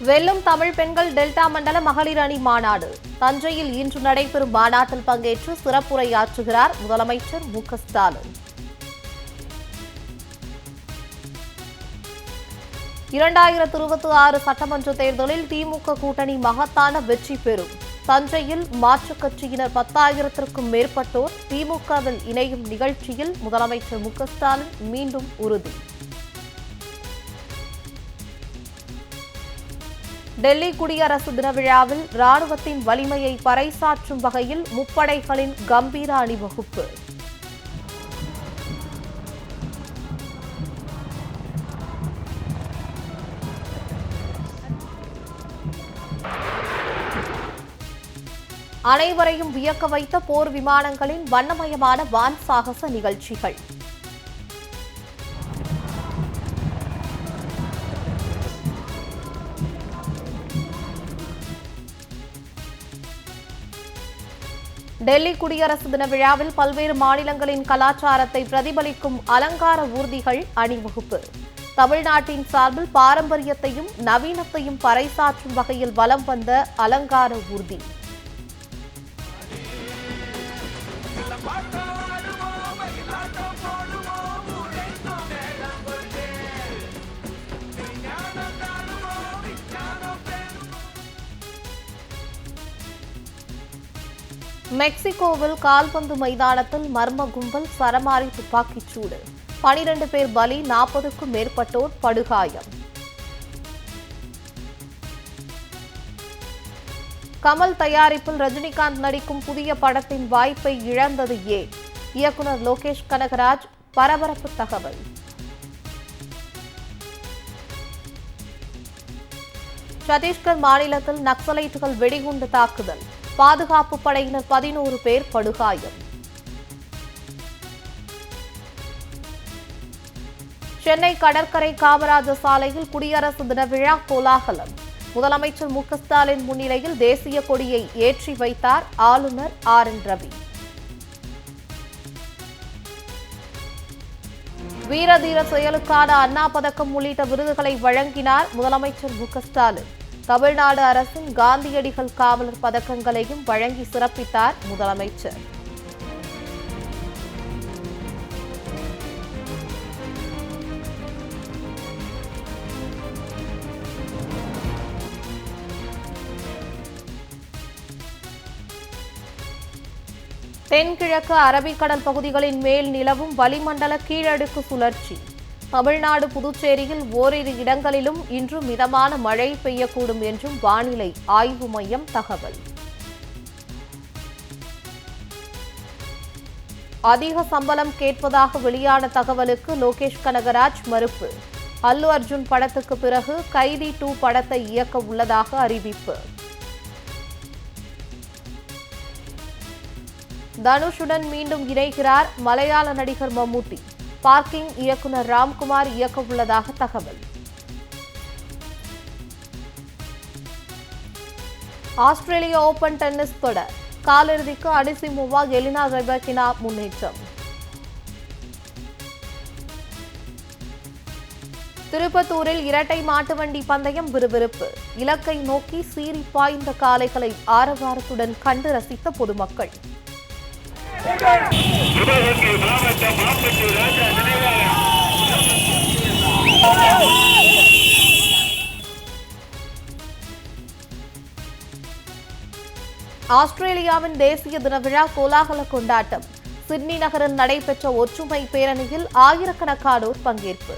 வெல்லும் தமிழ் பெண்கள் டெல்டா மண்டல மகளிர் அணி மாநாடு. தஞ்சையில் இன்று நடைபெறும் மாநாட்டில் பங்கேற்று சிறப்புரையாற்றுகிறார் முதலமைச்சர் மு க ஸ்டாலின். இரண்டாயிரத்து இருபத்தி ஆறு சட்டமன்ற தேர்தலில் திமுக கூட்டணி மகத்தான வெற்றி பெறும். தஞ்சையில் மாற்றுக் கட்சியினர் பத்தாயிரத்திற்கும் மேற்பட்டோர் திமுகவில் இணையும் நிகழ்ச்சியில் முதலமைச்சர் மு ஸ்டாலின் மீண்டும் உறுதி. டெல்லி குடியரசு தின விழாவில் ராணுவத்தின் வலிமையை பறைசாற்றும் வகையில் முப்படைகளின் கம்பீர அணிவகுப்பு. அனைவரையும் வியக்க வைத்த போர் விமானங்களின் வண்ணமயமான வான் சாகச நிகழ்ச்சிகள். டெல்லி குடியரசு தின விழாவில் பல்வேறு மாநிலங்களின் கலாச்சாரத்தை பிரதிபலிக்கும் அலங்கார ஊர்திகள் அணிவகுப்பு. தமிழ்நாட்டின் சார்பில் பாரம்பரியத்தையும் நவீனத்தையும் பறைசாற்றும் வகையில் வலம் வந்த அலங்கார ஊர்தி. மெக்சிகோவில் கால்பந்து மைதானத்தில் மர்ம கும்பல் சரமாரி துப்பாக்கிச் சூடு. பனிரெண்டு பேர் பலி நாற்பதுக்கும் மேற்பட்டோர் படுகாயம். கமல் தயாரிப்பில் ரஜினிகாந்த் நடிக்கும் புதிய படத்தின் வாய்ப்பை இழந்தது ஏன்? இயக்குனர் லோகேஷ் கனகராஜ் பரபரப்பு தகவல். சத்தீஸ்கர் மாநிலத்தில் நக்சலைட்டுகள் வெடிகுண்டு தாக்குதல். பாதுகாப்பு படையினர் பதினோரு பேர் படுகாயம். சென்னை கடற்கரை காமராஜர் சாலையில் குடியரசு தின விழா கோலாகலம். முதலமைச்சர் மு ஸ்டாலின் முன்னிலையில் தேசிய கொடியை ஏற்றி வைத்தார் ஆளுநர் ஆர் என் ரவி. வீரதீர செயலுக்கான அண்ணா பதக்கம் உள்ளிட்ட விருதுகளை வழங்கினார் முதலமைச்சர் மு ஸ்டாலின். தமிழ்நாடு அரசின் காந்தியடிகள் காவலர் பதக்கங்களையும் வழங்கி சிறப்பித்தார் முதலமைச்சர். தென்கிழக்கு அரபிக்கடல் பகுதிகளின் மேல் நிலவும் வளிமண்டல கீழடுக்கு சுழற்சி. தமிழ்நாடு புதுச்சேரியில் ஓரிரு இடங்களிலும் இன்று மிதமான மழை பெய்யக்கூடும் என்றும் வானிலை ஆய்வு மையம் தகவல். அதிக சம்பளம் கேட்பதாக வெளியான தகவலுக்கு லோகேஷ் கனகராஜ் மறுப்பு. அல்லு அர்ஜுன் படத்துக்கு பிறகு கைதி டூ படத்தை இயக்க உள்ளதாக அறிவிப்பு. தனுஷுடன் மீண்டும் இணைகிறார் மலையாள நடிகர் மம்முட்டி. பார்க்கிங் இயக்குநர் ராம்குமார் இயக்க உள்ளதாக தகவல். ஆஸ்திரேலிய ஓபன் டென்னிஸ் தொடர். காலிறுதிக்கு அடிசிமுவா எலினா ரெபக்கினா முன்னேற்றம். திருப்பத்தூரில் இரட்டை மாட்டு வண்டி பந்தயம் விறுவிறுப்பு. இலக்கை நோக்கி சீறி பாய்ந்த காளைகளை ஆரவாரத்துடன் கண்டு ரசித்த பொதுமக்கள். சிவகங்கை மாவட்டம் ராஜா நினைவாக ஆஸ்திரேலியாவின் தேசிய தின விழா கோலாகல கொண்டாட்டம். சிட்னி நகரில் நடைபெற்ற ஒற்றுமை பேரணியில் ஆயிரக்கணக்கானோர் பங்கேற்பு.